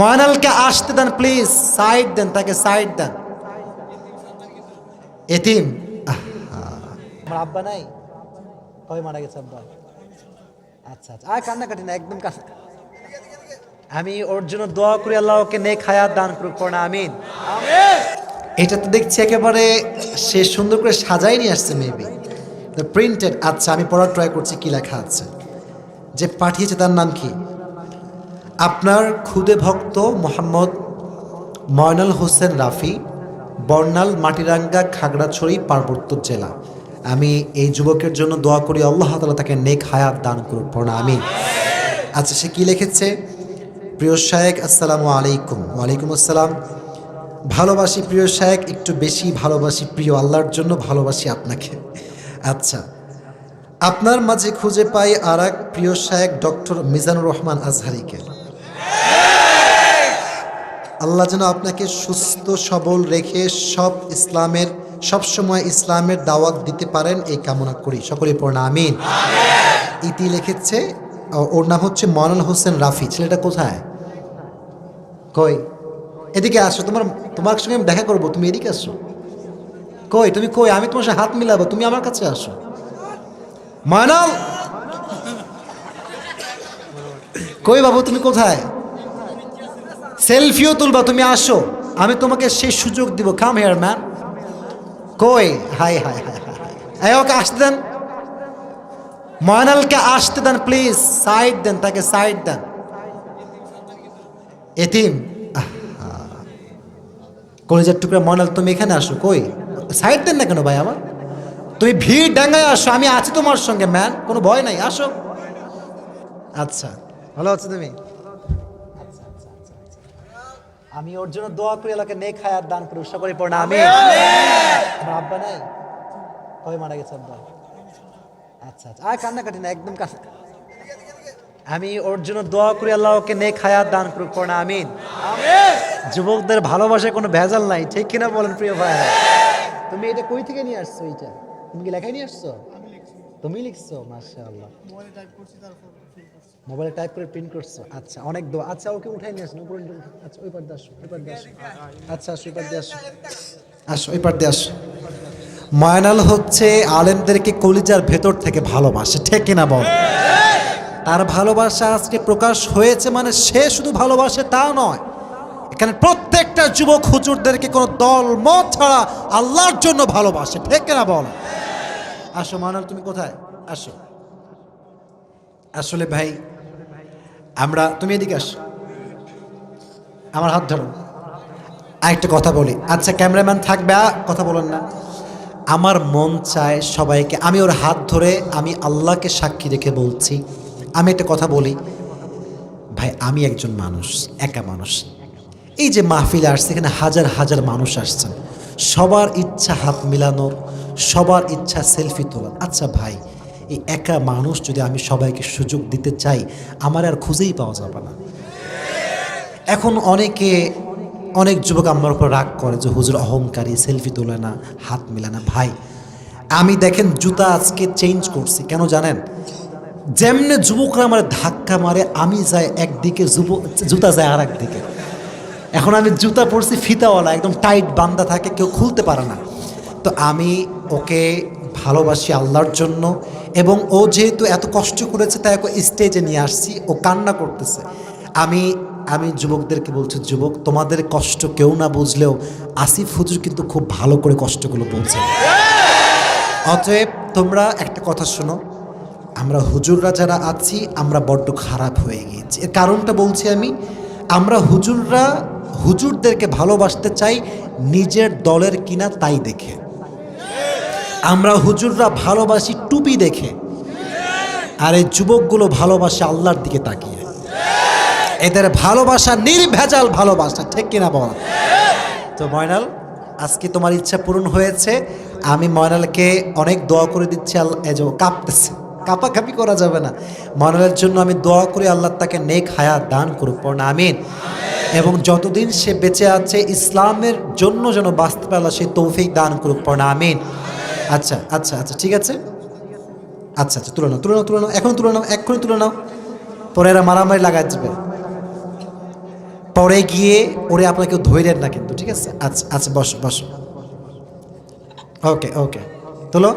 ময়নালকে আসতে দেন please side দেন, তাকে side দেন। এতিম আমার আব্বা নাই? কবে মারা গেছে আব্বা? আচ্ছা আচ্ছা। আর কান্নাকাটি না, একদম কান্না। আমি ওর জন্য দোয়া করি আল্লাহ ওকে নেক হায়াত দান করুক, পড়না, আমিন। এটা তো দেখছি একেবারে সে সুন্দর করে সাজাই নিয়ে আসছে মেবি প্রিন্টেড আচ্ছা আমি পড়ার ট্রাই করছি, কি লেখা আছে? যে পাঠিয়েছে তার নাম কি? আপনার খুদে ভক্ত মোহাম্মদ ময়নাল হোসেন রাফি, বর্ণাল মাটিরাঙ্গা, খাগড়াছড়ি, পার্বত্য জেলা। আমি এই যুবকের জন্য দোয়া করি, আল্লাহ তালা তাকে নেক হায়াত দান করুন পড়না আমি আচ্ছা সে কি লিখেছে? প্রিয় শায়েক, আসসালামু আলাইকুম। ওয়ালাইকুম আসসালাম। ভালোবাসি প্রিয় শায়েক, একটু বেশি ভালোবাসি প্রিয় আল্লাহর জন্য, ভালোবাসি আপনাকে। আচ্ছা আপনার মাঝে খুঁজে পাই আর এক প্রিয় শায়েক, ডক্টর মিজানুর রহমান আজহারিকে। আল্লাহ যেন আপনাকে সুস্থ সবল রেখে সব ইসলামের সব সময় ইসলামের দাওয়াত দিতে পারেন এই কামনা করি। সকলে পড়না আমিন। ইতি লিখেছে ওর নাম হচ্ছে মনাল হোসেন রাফি। ছেলেটা কোথায়? কই? এদিকে আসো তোমার তোমার সঙ্গে আমি দেখা করব তুমি এদিকে আসো। কই তুমি কই? আমি তোমার সাথে হাত মিলাবো তুমি আমার কাছে আসো। ময়নাল কই বাবু তুমি কোথায়? সেলফিও তুলবা, তুমি আসো। আমি তোমাকে সেই সুযোগ দিব। কাম হেয়ার ম্যান কই? Hi hi hi hi okay আসতে দেন। ময়নালকে আসতে দেন প্লিজ সাইড দেন, তাকে সাইড দেন। এতিম। কলেজের টুকরা, ময়নাল, তুমি এখানে আসো। কই? সাইড দেন না কেন ভাই আমার? তুমি ভিড় ডাঙ্গায় আসো, আমি আছি তোমার সঙ্গে ম্যান কোনো ভয় নাই, আসো। আচ্ছা ভালো আছো তুমি? আমি ওর জন্য দোয়া করি এলাকে নেক হায়াত দান করি সকলে পড়না আমি আমার আব্বা নাই। কবে মারা গেছে আব্বা? আচ্ছা আচ্ছা। আর কান্নাকাটি না একদম কান্না আমি ওর জন্য দোয়া করি আল্লাহ ওকে নেক হায়াত দান করুক পড়না আমিন। যুবকদের ভালোবাসায় কোনো ভেজাল নাই ঠিক কিনা বলেন প্রিয় ভাই তুমি এটা কই থেকে নিয়ে আসছো এইটা? তুমি কি লেখাই নিয়ে আসছো? তুমি লিখছো মাশাআল্লাহ। মোবাইলে টাইপ করে প্রিন্ট করছ? আচ্ছা অনেক দোয়া। আচ্ছা ওকে উঠাই নিয়ে আসুন, উপরে আচ্ছা ওই পার দিয়ে আসো, ওই পার দিয়ে আসো। আচ্ছা আসো, ওই পার দিয়ে আসো। আসো, ওই পার দিয়ে আসো। ময়নাল হচ্ছে আলেমদেরকে কলিজার ভেতর থেকে ভালোবাসে, ঠিক কিনা বল? তার ভালোবাসা আজকে প্রকাশ হয়েছে মানে সে শুধু ভালোবাসে তা নয়। এখানে প্রত্যেকটা যুবক হুজুরদেরকে কোনো দল, মত ছাড়া আল্লাহর জন্য ভালোবাসে, ঠিক কিনা বল? আসো, ময়নাল, তুমি কোথায়? আসো। আসলে ভাই আমরা, তুমি এদিকে আসো। আমার হাত ধরো। আরেকটা কথা বলি। আচ্ছা ক্যামেরাম্যান থাকবে কথা বলেন না। আমার মন চায় সবাইকে, আমি ওর হাত ধরে, আমি আল্লাহকে সাক্ষী রেখে বলছি। আমি একটা কথা বলি। ভাই, আমি একজন মানুষ, একা মানুষ। এই যে মাহফিলে আসছে, এখানে হাজার হাজার মানুষ আসছেন। সবার ইচ্ছা হাত মিলানোর, সবার ইচ্ছা সেলফি তোলার। আচ্ছা ভাই এই একা মানুষ যদি আমি সবাইকে সুযোগ দিতে চাই, আমার আর খুঁজেই পাওয়া যাবে না। এখন অনেকে, অনেক যুবক আমার উপর রাগ করে যে, হুজুর, অহংকারী, সেলফি তোলে না, হাত মিলে না, ভাই। আমি দেখেন, জুতা আজকে চেঞ্জ করছি, কেন জানেন? যেমনে যুবকরা আমার ধাক্কা মারে, আমি যাই একদিকে যুবক জুতা যায় আর একদিকে এখন আমি জুতা পরছি, ফিতাওয়ালা, একদম টাইট বান্দা থাকে, কেউ খুলতে পারে না। তো আমি ওকে ভালোবাসি আল্লাহর জন্য এবং ও যেহেতু এত কষ্ট করেছে, তাই ওকে স্টেজে নিয়ে আসছি, ও কান্না করতেছে। আমি আমি যুবকদেরকে বলছি, যুবক, তোমাদের কষ্ট কেউ না বুঝলেও আসিফ হুজুর কিন্তু খুব ভালো করে কষ্টগুলো বলছে। অতএব তোমরা একটা কথা শোনো, আমরা হুজুররা যারা আছি, আমরা বড্ড খারাপ হয়ে গিয়েছি। এর কারণটা বলছি আমি, আমরা হুজুররা, হুজুরদেরকে ভালোবাসতে চাই, নিজের দলের কিনা তাই দেখে। আমরা হুজুররা ভালোবাসি টুপি দেখে। আর এই যুবকগুলো ভালোবাসে আল্লাহর দিকে তাকিয়ে। এদের ভালোবাসা নির্ভেজাল ভালোবাসা, ঠিক কিনা বল? তো ময়নাল, আজকে তোমার ইচ্ছা পূরণ হয়েছে। আমি ময়নালকে অনেক দোয়া করে দিচ্ছি আল্লাহ ও কাঁপতেছে। কাপাকাপি করা যাবে না। ময়নালের জন্য আমি দোয়া করি, আল্লাহ তাকে নেক হায়া দান করুক, পড়না, আমিন। এবং যতদিন সে বেঁচে আছে, ইসলামের জন্য যেন বাঁচতে পারে, আল্লাহ সেই তৌফিক দান করুক, পড়না, আমিন। আচ্ছা আচ্ছা আচ্ছা ঠিক আছে? আচ্ছা আচ্ছা তুলে নাও তুলে নাও তুলে নাও, এখন তুলে নাও, এক্ষুনি তুলে নাও। পরে এরা মারামারি লাগাই যাবে পরে গিয়ে ওরে আপনাকে ধরেন না কিন্তু, ঠিক আছে? আচ্ছা আচ্ছা বসো বসো। ওকে ওকে। তোলো।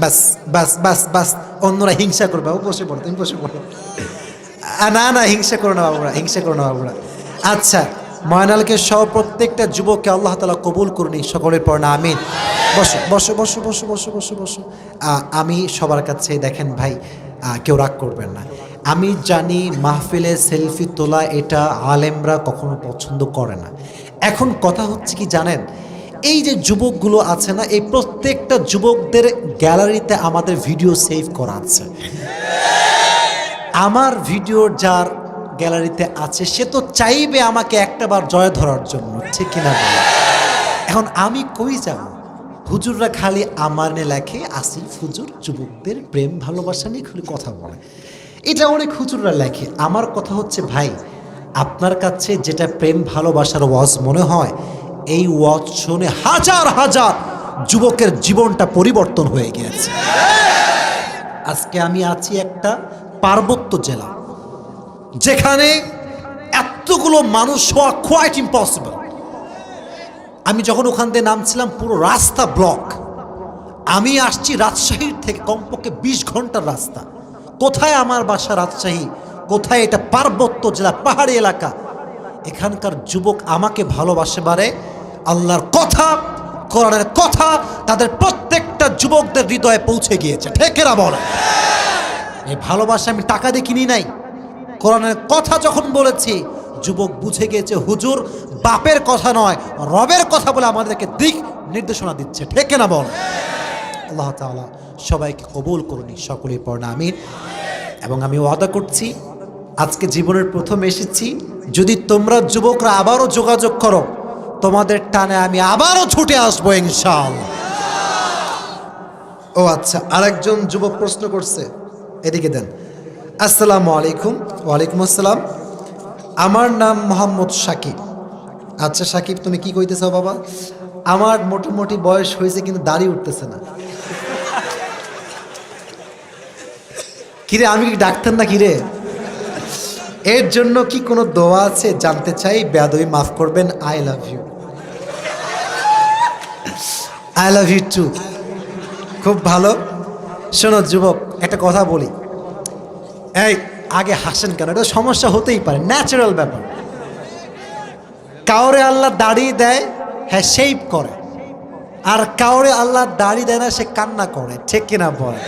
বাস বাস বাস বাস। অন্যরা হিংসা করবে ও বসে পড়ো, তুমি বসে পড়ো। না না, হিংসা করো না, বাবুরা, হিংসা করো না, বাবুরা। আচ্ছা ময়নালকে সহ প্রত্যেকটা যুবককে আল্লাহ তালা কবুল করুনি সকলের পর না, আমিন। বসো বসো বসো বসো বসো বসো বসো। আমি সবার কাছে দেখেন ভাই কেউ রাগ করবেন না। আমি জানি মাহফিলে সেলফি তোলা এটা আলেমরা কখনো পছন্দ করে না। এখন কথা হচ্ছে কি জানেন, এই যে যুবকগুলো আছে না, এই প্রত্যেকটা যুবকদের গ্যালারিতে আমাদের ভিডিও সেভ করা আছে। আমার ভিডিও যার গ্যালারিতে আছে, সে তো চাইবে আমাকে একটাবার জয় ধরার জন্য, ঠিক কিনা? এখন আমি কই যাব? হুজুররা খালি আমার লেখে, আসিফ হুজুর, যুবকদের প্রেম ভালোবাসা নিয়ে খালি কথা বলে। এটা অনেক হুজুররা লেখে। আমার কথা হচ্ছে, ভাই, আপনার কাছে যেটা প্রেম ভালোবাসার ওয়াজ মনে হয়, এই ওয়াজ শুনে হাজার হাজার যুবকের জীবনটা পরিবর্তন হয়ে গিয়েছে। আজকে আমি আছি একটা পার্বত্য জেলা। যেখানে এতগুলো মানুষ হওয়া কোয়াইট ইম্পসিবল আমি যখন ওখান দিয়ে নামছিলাম, পুরো রাস্তা ব্লক আমি আসছি রাজশাহীর থেকে কমপক্ষে বিশ ঘণ্টার রাস্তা। কোথায় আমার বাসা রাজশাহী? কোথায় এটা পার্বত্য জেলা, পাহাড়ি এলাকা? এখানকার যুবক আমাকে ভালোবাসে বারে। আল্লাহর কথা, কোরআনের কথা তাদের প্রত্যেকটা যুবকদের হৃদয়ে পৌঁছে গিয়েছে। ঠেকেরা বলে। এই ভালোবাসা আমি টাকা দিয়ে কিনি নাই। কোরআনের কথা যখন বলেছি, যুবক বুঝে গিয়েছে, হুজুর বাপের কথা নয়, রবের কথা বলে আমাদেরকে দিক নির্দেশনা দিচ্ছে। ঠেকে না বল? আল্লাহ তাআলা সবাইকে কবুল করুনি, সকলেই পড়না, আমিন। এবং আমি ওয়াদা করছি, আজকে জীবনের প্রথম এসেছি, যদি তোমরা যুবকরা আবারও যোগাযোগ করো, তোমাদের টানে আমি আবারও ছুটে আসব ইনশাল ও আচ্ছা আরেকজন যুবক প্রশ্ন করছে, এদিকে দেন। আসসালামু আলাইকুম। ওয়ালাইকুম আসসালাম। আমার নাম মোহাম্মদ সাকিব। আচ্ছা সাকিব, তুমি কি কইতেছ বাবা? আমার মোটামুটি বয়স হয়েছে কিন্তু দাড়ি উঠতেছে না। কিরে, আমি কি ডাক্তার না কিরে এর জন্য কি কোনো দোয়া আছে? জানতে চাই, বেয়াদবি মাফ করবেন। I love you I love you too খুব ভালো। শোনো যুবক, একটা কথা বলি। এই, আগে হাসেন কেন? এটা সমস্যা হতেই পারে ন্যাচারাল ব্যাপার। কাউরে আল্লাহ দাড়ি দেয় হ্যাঁ শেপ করে। আর কাউরে আল্লাহ দাড়ি দেয় না, সে কান্না করে, ঠিক কিনা বলে?